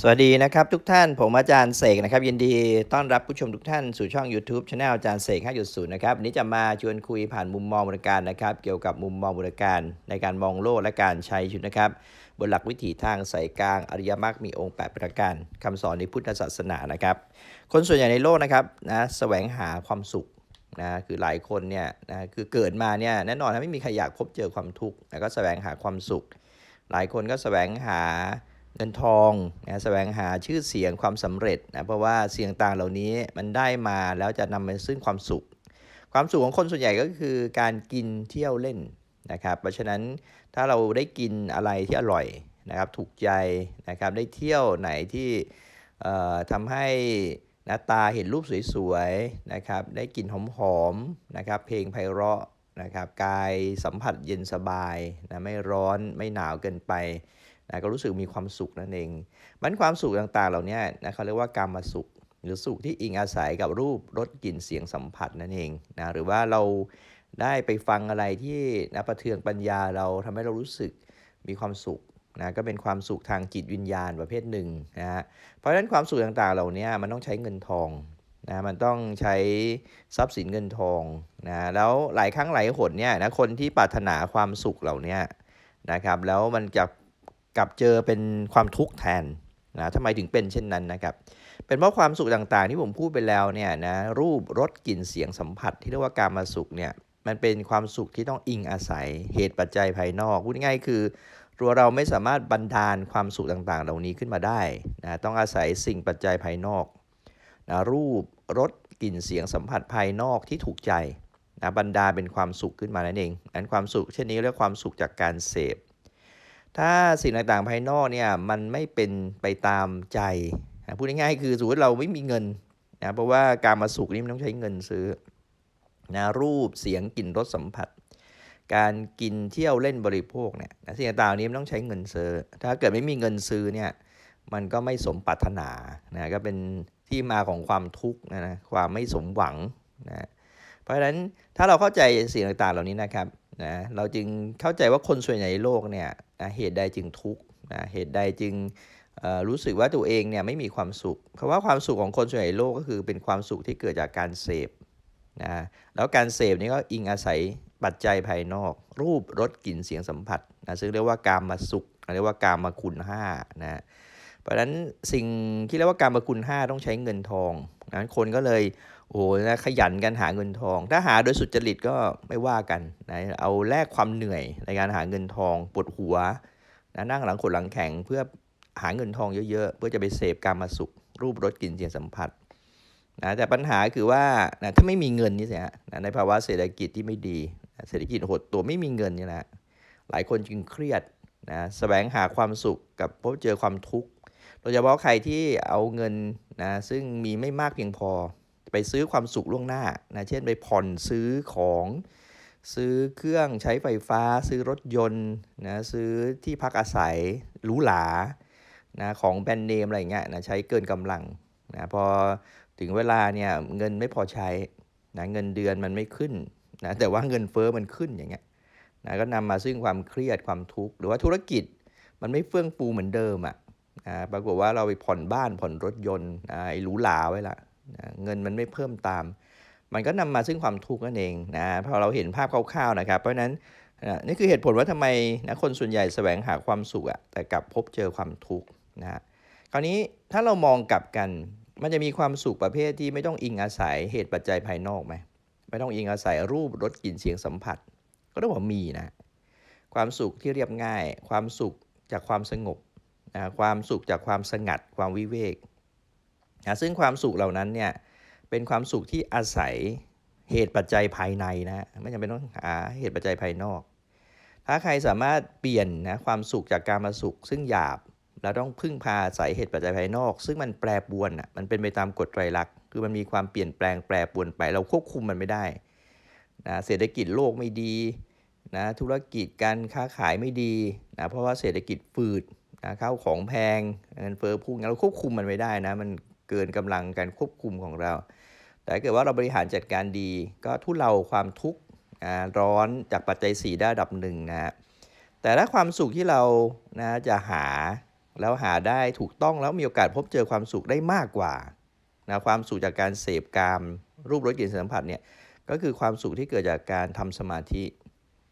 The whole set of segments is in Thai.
สวัสดีนะครับทุกท่านผมอาจารย์เสกนะครับยินดีต้อนรับผู้ชมทุกท่านสู่ช่อง YouTube c h anel อาจารย์เสก5.0นะครับวันนี้จะมาชวนคุยผ่านมุมมองบริการนะครับ เกี่ยวกับมุมมองบริการในการมองโลกและการใช้ชีวิตนะครับ บนหลักวิถีทางสายกลางอริยมรรคมีองค์ 8 ประการคำสอนในพุทธศาสนานะครับ คนส่วนใหญ่ในโลกนะครับนะแสวงหาความสุขนะคือหลายคนเนี่ยนะคือเกิดมาเนี่ยแน่นอนนะไม่มีใครอยากพบเจอความทุกข์แล้วก็แสวงหาความสุข หลายคนก็แสวงหา เงินทองนะแสวงหาชื่อเสียงความสำเร็จนะเพราะว่าเสียงต่างเหล่านี้มันได้มาแล้วจะนำมาซึ่งความสุข ความสุขของคนส่วนใหญ่ก็คือการกินเที่ยวเล่นนะครับเพราะฉะนั้นถ้าเราได้กินอะไรที่อร่อยนะครับถูกใจนะครับได้เที่ยวไหนที่เอ่อทำให้หน้าตาเห็นรูปสวยๆนะครับได้กลิ่นหอมๆนะครับเพลงไพเราะนะครับกายสัมผัสเย็นสบายนะไม่ร้อนไม่หนาวเกินไป นะก็รู้สึกมีความสุขนั่นเอง มันความสุขต่างๆ เหล่านี้นะเขาเรียกว่าการมาสุข หรือสุขที่อิงอาศัยกับรูปรสกลิ่นเสียงสัมผัสนั่นเองนะหรือว่าเราได้ไปฟังอะไรที่นะประเทืองปัญญาเราทำให้เรารู้สึกมีความสุขนะก็เป็นความสุขทางจิตวิญญาณประเภทหนึ่งนะฮะเพราะฉะนั้นความสุขต่างๆ เหล่านี้มันต้องใช้เงินทองนะมันต้องใช้ทรัพย์สินเงินทองนะแล้วหลายครั้งหลายหนเนี่ยนะคนที่ปรารถนาความสุขเหล่านี้นะครับแล้วมันจะ กลับเจอเป็นความทุกข์แทนนะทำไมถึงเป็นเช่นนั้นนะครับ เป็นเพราะความสุขต่างๆ ที่ผมพูดไปแล้วเนี่ยนะรูปรสกลิ่นเสียงสัมผัสที่เรียกว่าการมาสุขเนี่ยมันเป็นความสุขที่ต้องอิงอาศัยเหตุปัจจัยภายนอกพูดง่ายคือตัวเราไม่สามารถบันดาลความสุขต่างๆ เหล่านี้ขึ้นมาได้นะต้องอาศัยสิ่งปัจจัยภายนอกนะรูปรสกลิ่นเสียงสัมผัสภายนอกที่ถูกใจนะบันดาลเป็นความสุขขึ้นมานั่นเองนั้นความสุขเช่นนี้เรียกความสุขจากการเสพ ถ้าสิ่งต่างๆภายนอกเนี่ยมันไม่เป็นไปตามใจนะพูดง่ายๆคือสมมติเราไม่มีเงินนะเพราะว่าการมาสุขนี่มันต้องใช้เงินซื้อนะรูปเสียงกลิ่นรสสัมผัส การกินเที่ยวเล่นบริโภคเนี่ยนะสิ่งต่างๆนี้มันต้องใช้เงินซื้อ ถ้าเกิดไม่มีเงินซื้อเนี่ยมันก็ไม่สมปรารถนานะก็เป็นที่มาของความทุกข์นะความไม่สมหวังนะเพราะฉะนั้นถ้าเราเข้าใจสิ่งต่างๆเหล่านี้นะครับนะเราจึงเข้าใจว่าคนส่วนใหญ่ในโลกเนี่ย นะเหตุใดจึงทุกข์นะเหตุใดจึงอ่อรู้สึกว่าตัวเองเนี่ยไม่มีความสุขเพราะว่าความสุขของคนส่วนใหญ่โลกก็คือเป็นความสุขที่เกิดจากการเสพนะแล้วการเสพนี้ก็อิงอาศัยปัจจัยภายนอก รูปรสกลิ่นเสียงสัมผัสนะซึ่งเรียกว่าการมาสุขเรียกว่าการมาคุณห้านะเพราะฉะนั้นสิ่งที่เรียกว่าการมาคุณห้าต้องใช้เงินทองนะคนก็เลย โอ้โหนะขยันกันหาเงินทอง ถ้าหาโดยสุจริตก็ไม่ว่ากันนะเอาแลกความเหนื่อยในการหาเงินทองปวดหัวนะนั่งหลังขดหลังแข็งเพื่อหาเงินทองเยอะๆ เพื่อจะไปเสพการมาสุข รูปรสกลิ่นเสียงสัมผัสนะแต่ปัญหาคือว่านะถ้าไม่มีเงินนี่สิฮะนะในภาวะเศรษฐกิจที่ไม่ดี เศรษฐกิจหดตัวไม่มีเงินนี่นะหลายคนจึงเครียดนะแสวงหาความสุขกับพบเจอความทุกข์โดยเฉพาะใครที่เอาเงินนะซึ่งมีไม่มากเพียงพอ ไปซื้อความสุขล่วงหน้านะเช่นไปผ่อนซื้อของซื้อเครื่องใช้ไฟฟ้า ซื้อรถยนต์นะซื้อที่พักอาศัยหรูหรานะของแบรนด์เนมอะไรเงี้ยนะใช้เกินกำลังนะพอถึงเวลาเนี่ยเงินไม่พอใช้นะเงินเดือนมันไม่ขึ้นนะแต่ว่าเงินเฟ้อมันขึ้นอย่างเงี้ยนะก็นำมาซึ่งความเครียดความทุกข์หรือว่าธุรกิจมันไม่เฟื่องฟูเหมือนเดิมอะนะปรากฏว่าเราไปผ่อนบ้านผ่อนรถยนต์นะไอ้หรูหราไว้ละ เงินมันไม่เพิ่มตาม มันก็นำมาซึ่งความทุกข์นั่นเองนะพอเราเห็นภาพคร่าวๆนะครับ เพราะฉะนั้นนะนี่คือเหตุผลว่าทำไมนะคนส่วนใหญ่แสวงหาความสุขอะแต่กลับพบเจอความทุกข์นะฮะคราวนี้ถ้าเรามองกลับกัน มันจะมีความสุขประเภทที่ไม่ต้องอิงอาศัยเหตุปัจจัยภายนอกไหมไม่ต้องอิงอาศัยรูปรสกลิ่นเสียงสัมผัส ก็ต้องบอกมีนะความสุขที่เรียบง่าย ความสุขจากความสงบนะความสุขจากความสงัด ความวิเวก นะซึ่งความสุขเหล่านั้นเนี่ยเป็นความสุขที่อาศัยเหตุปัจจัยภายในนะไม่จำเป็นต้องหาเหตุปัจจัยภายนอก ถ้าใครสามารถเปลี่ยนนะความสุขจากการมาสุข ซึ่งหยาบเราต้องพึ่งพาอาศัยเหตุปัจจัยภายนอก ซึ่งมันแปรปรวนอะมันเป็นไปตามกฎไตรลักษณ์คือมันมีความเปลี่ยนแปลงแปรปรวนไป เราควบคุมมันไม่ได้นะเศรษฐกิจโลกไม่ดีนะธุรกิจการค้าขายไม่ดีนะเพราะว่าเศรษฐกิจฝืดนะข้าวของแพงเงินเฟ้อพุ่งเราควบคุมมันไม่ได้นะมัน เกินกำลังการควบคุมของเรา แต่ถ้าเกิดว่าเราบริหารจัดการดี ก็ทุเลาความทุกข์ร้อนจากปัจจัย 4 ได้ดับหนึ่งนะฮะแต่ถ้าความสุขที่เรานะจะหาแล้วหาได้ถูกต้องแล้วมีโอกาสพบเจอความสุขได้มากกว่านะความสุขจากการเสพกามรูปรสกลิ่นสัมผัสเนี่ยก็คือความสุขที่เกิดจากการทำสมาธิ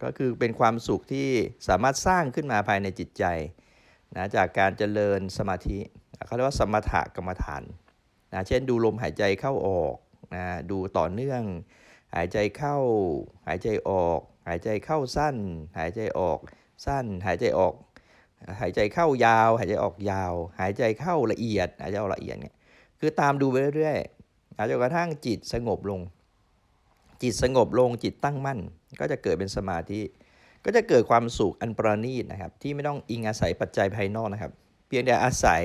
ก็คือเป็นความสุขที่สามารถสร้างขึ้นมาภายในจิตใจนะจากการเจริญสมาธิเขาเรียกว่าสมถกรรมฐาน นะเช่นดูลมหายใจเข้าออกนะดูต่อเนื่อง หายใจเข้า หายใจออก หายใจเข้าสั้น หายใจออกสั้น หายใจออก หายใจเข้ายาว หายใจออกยาว หายใจเข้าละเอียด หายใจออกละเอียดเนี่ยคือตามดูไปเรื่อยๆจนกระทั่งจิตสงบลง จิตสงบลงจิตตั้งมั่น ก็จะเกิดเป็นสมาธิก็จะเกิดความสุขอันประณีตนะครับ ที่ไม่ต้องอิงอาศัยปัจจัยภายนอกนะครับ เพียงแต่อาศัย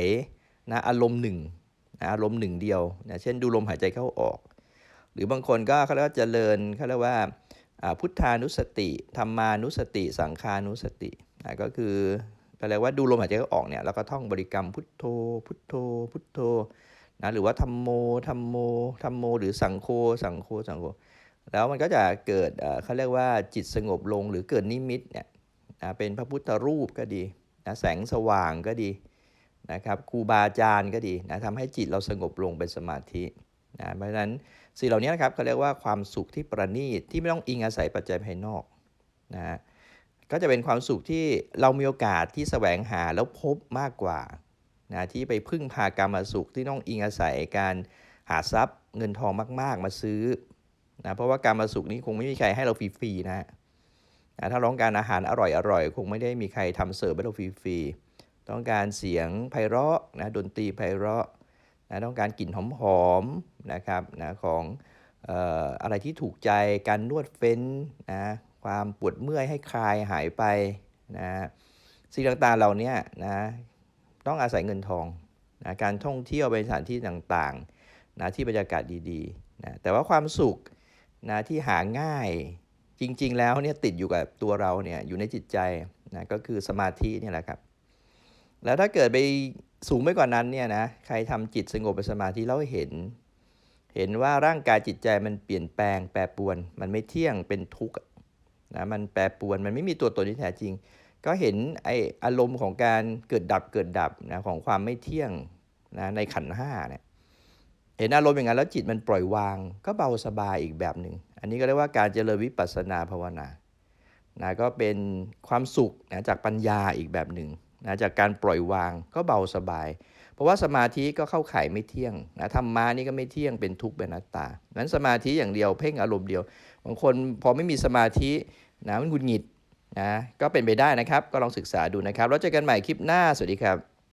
นะอารมณ์หนึ่ง นะอารมหนึ่งเดียวนะเช่นดูลมหายใจเข้าออก หรือบางคนก็เขาเรียกว่าเจริญเขาเรียกว่าพุทธานุสติธรรมานุสติ สังขานุสตินะก็คือแปลว่าดูลมหายใจเข้าออกเนี่ยแล้วก็ท่องบริกรรมพุทโธ พุทโธ พุทโธนะหรือว่าธรรมโมธรรมโมธรรมโม หรือสังโฆสังโฆสังโฆแล้วมันก็จะเกิดเอ่อเขาเรียกว่าจิตสงบลงหรือเกิดนิมิตเนี่ยนะเป็นพระพุทธรูปก็ดีนะแสงสว่างก็ดี นะครับครูบาอาจารย์ก็ดีนะทำให้จิตเราสงบลงเป็นสมาธินะเพราะฉะนั้นสิ่งเหล่านี้นะครับเขาเรียกว่าความสุขที่ประณีตที่ไม่ต้องอิงอาศัยปัจจัยภายนอกนะฮะก็จะเป็นความสุขที่เรามีโอกาสที่แสวงหาแล้วพบมากกว่านะที่ไปพึ่งพากรรมสุขที่ต้องอิงอาศัยการหาทรัพย์เงินทองมาก ๆ มาซื้อนะเพราะว่าการมาสุขนี้คงไม่มีใครให้เราฟรีๆนะฮะนะถ้าร้องการอาหารอร่อยๆคงไม่ได้มีใครทำเสิร์ฟให้เราฟรีๆ ต้องการเสียงไพเราะนะดนตรีไพเราะนะต้องการกลิ่นหอมๆนะครับนะของอออะไรที่ถูกใจการนวดเฟ้นนะความปวดเมื่อยให้คลายหายไปนะสิ่งต่างๆเหล่านี้นะต้องอาศัยเงินทองนะการท่องเที่ยวไปสถานที่ต่างๆนะที่บรรยากาศดีๆนะแต่ว่าความสุขนะที่หาง่ายจริงๆแล้วเนี่ยติดอยู่กับตัวเราเนี่ยอยู่ในจิตใจนะก็คือสมาธินี่แหละครับ แล้วถ้าเกิดไปสูงไปกว่านั้นเนี่ยนะใครทำจิตสงบเป็นสมาธิแล้วเห็น เห็นว่าร่างกายจิตใจมันเปลี่ยนแปลง แปรปวน มันไม่เที่ยงเป็นทุกข์นะมันแปรปวนมันไม่มีตัวตนที่แท้จริง ก็เห็นไออารมณ์ของการเกิดดับเกิดดับนะของความไม่เที่ยงนะในขันห้าเนี่ยเห็นอารมณ์อย่างนั้นแล้วจิตมันปล่อยวาง ก็เบาสบายอีกแบบหนึ่งอันนี้ก็เรียกว่าการเจริญวิปัสสนาภาวนานะก็เป็นความสุขนะจากปัญญาอีกแบบหนึ่ง นะจากการปล่อยวางก็เบาสบาย เพราะว่าสมาธิก็เข้าข่ายไม่เที่ยงนะธรรมานี่ก็ไม่เที่ยงเป็นทุกข์เป็นอนัตตานั้นสมาธิอย่างเดียวเพ่งอารมณ์เดียว บางคนพอไม่มีสมาธินะมันหงุดหงิดนะก็เป็นไปได้นะครับ ก็ลองศึกษาดูนะครับ แล้วเจอกันใหม่คลิปหน้า สวัสดีครับ